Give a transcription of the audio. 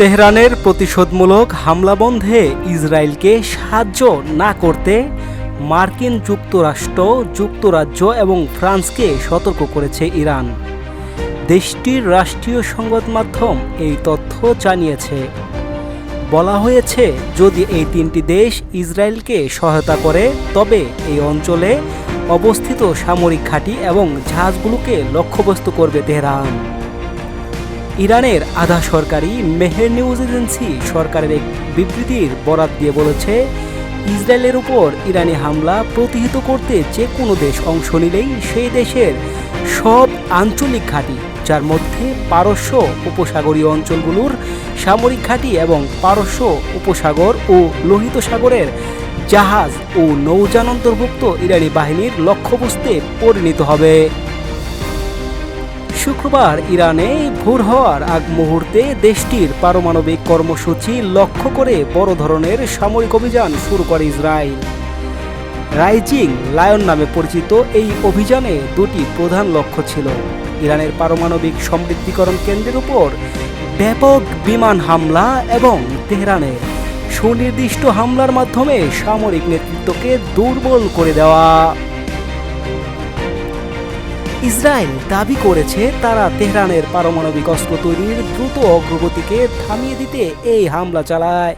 তেহরানের প্রতিশোধমূলক হামলা বন্ধে ইসরায়েলকে সাহায্য না করতে মার্কিন যুক্তরাষ্ট্র, যুক্তরাজ্য এবং ফ্রান্সকে সতর্ক করেছে ইরান। দেশটির রাষ্ট্রীয় সংবাদ মাধ্যম এই তথ্য জানিয়েছে। বলা হয়েছে, যদি এই তিনটি দেশ ইসরায়েলকে সহায়তা করে, তবে এই অঞ্চলে অবস্থিত সামরিক ঘাঁটি এবং জাহাজগুলোকে লক্ষ্যবস্তু করবে তেহরান। ইরানের আধা সরকারি মেহের নিউজ এজেন্সি সরকারের এক বিবৃতির বরাত দিয়ে বলেছে, ইসরায়েলের উপর ইরানি হামলা প্রতিহিত করতে যে কোনো দেশ অংশ নিলেই সেই দেশের সব আঞ্চলিক ঘাঁটি, যার মধ্যে পারস্য উপসাগরীয় অঞ্চলগুলোর সামরিক ঘাঁটি এবং পারস্য উপসাগর ও লোহিত সাগরের জাহাজ ও নৌযান অন্তর্ভুক্ত ইরানি বাহিনীর লক্ষ্যবস্তুতে পরিণত হবে। শুক্রবার ইরানে ভোর হওয়ার আগ মুহূর্তে দেশটির পারমাণবিক কর্মসূচি লক্ষ্য করে বড় ধরনের সামরিক অভিযান শুরু করে ইসরায়েল। রাইজিং লায়ন নামে পরিচিত এই অভিযানে দুটি প্রধান লক্ষ্য ছিল। ইরানের পারমাণবিক সমৃদ্ধিকরণ কেন্দ্রের উপর ব্যাপক বিমান হামলা এবং তেহরানের সুনির্দিষ্ট হামলার মাধ্যমে সামরিক নেতৃত্বকে দুর্বল করে দেওয়া। ইসরায়েল দাবি করেছে তারা তেহরানের পারমাণবিক অস্ত্র তৈরির দ্রুত অগ্রগতিকে থামিয়ে দিতে এই হামলা চালায়।